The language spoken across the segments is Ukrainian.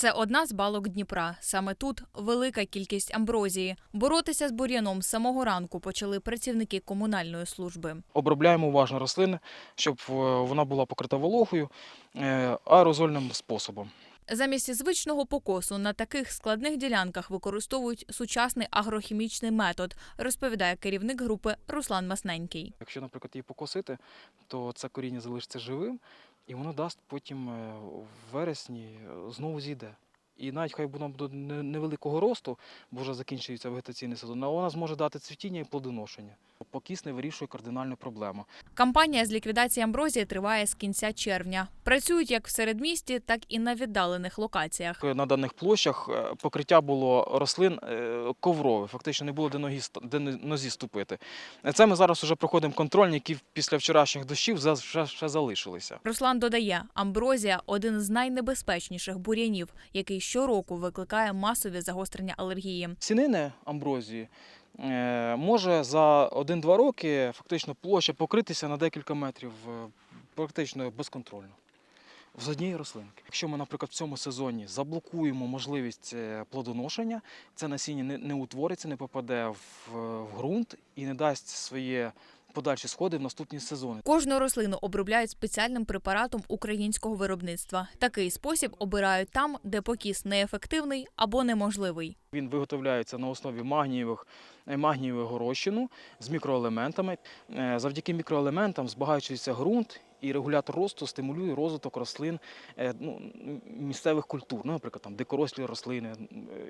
Це одна з балок Дніпра. Саме тут велика кількість амброзії. Боротися з бур'яном з самого ранку почали працівники комунальної служби. Обробляємо уважно рослини, щоб е, вона була покрита вологою е, аерозольним способом. Замість звичного покосу на таких складних ділянках використовують сучасний агрохімічний метод, розповідає керівник групи Руслан Масненький. Якщо, наприклад, її покосити, то це коріння залишиться живим, і воно дасть потім е, в вересні знову зійде. І навіть хай вона буде невеликого росту, бо вже закінчується вегетаційний сезон, але вона зможе дати цвітіння і плодоношення. Покіс не вирішує кардинальну проблему. Кампанія з ліквідації амброзії триває з кінця червня. Працюють як в середмісті, так і на віддалених локаціях. На даних площах е, покриття було рослин е, коврове, фактично не було де, ноги, де нозі ступити. Е, Це ми зараз вже проходимо контрольні, які після вчорашніх дощів ще, ще залишилися. Руслан додає, амброзія один з найнебезпечніших бур'янів, який щороку викликає масові загострення алергії. Сінини амброзії е, може за 1-2 роки фактично площа покритися на декілька метрів е, практично безконтрольно. З однієї рослинки. Якщо ми, наприклад, в цьому сезоні заблокуємо можливість е, плодоношення, це насіння не, утвориться, не попаде в ґрунт і не дасть своє подальші сходи в наступні сезони. Кожну рослину обробляють спеціальним препаратом українського виробництва. Такий спосіб обирають там, де покіс неефективний або неможливий. Він виготовляється на основі магнієвих, е, магнієвого розчину з мікроелементами. Е, Завдяки мікроелементам збагачується ґрунт і регулятор росту стимулює розвиток рослин е, ну, місцевих культур, ну, наприклад, там дикорослі рослини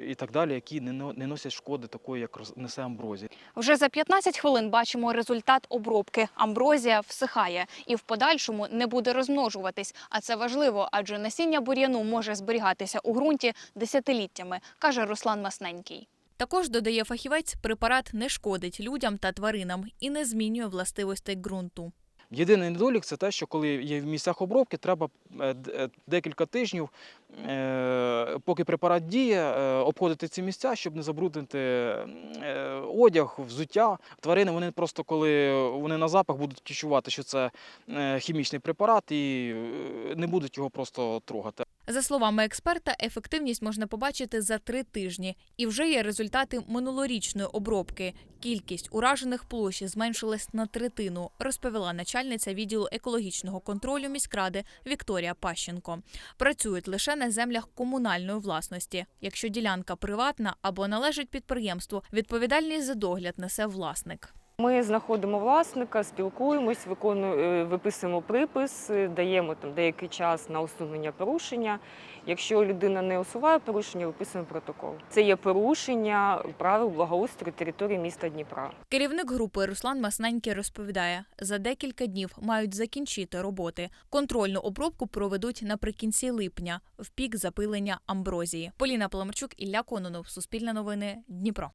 і так далі, які не не носять шкоди такої, як несе амброзія. Вже за 15 хвилин бачимо результат обробки. Амброзія всихає і в подальшому не буде розмножуватись. А це важливо, адже насіння бур'яну може зберігатися у ґрунті десятиліттями, каже Руслан Масненький. Також додає фахівець, препарат не шкодить людям та тваринам і не змінює властивостей ґрунту. Єдиний недолік це те, що коли є в місцях обробки, треба е, е, декілька тижнів, е, поки препарат діє, обходити ці місця, щоб не забруднити одяг, взуття. Тварини вони просто коли вони на запах будуть відчувати, що це хімічний препарат, і не будуть його просто трогати. За словами експерта, ефективність можна побачити за три тижні, і вже є результати минулорічної обробки. Кількість уражених площ зменшилась на третину, розповіла начальниця відділу екологічного контролю міськради Вікторія Пащенко. Працюють лише на землях комунальної власності. Якщо ділянка приватна або належить підприємству, відповідальність за догляд несе власник. Ми знаходимо власника, спілкуємось, виконуємо, е, виписуємо припис, е, даємо там деякий час на усунення порушення. Якщо людина не усуває порушення, виписуємо протокол. Це є порушення правил благоустрою території міста Дніпра. Керівник групи Руслан Масненький розповідає, за декілька днів мають закінчити роботи. Контрольну обробку проведуть наприкінці липня, в пік запилення амброзії. Поліна Паламарчук, Ілля Кононов, Суспільне новини, Дніпро.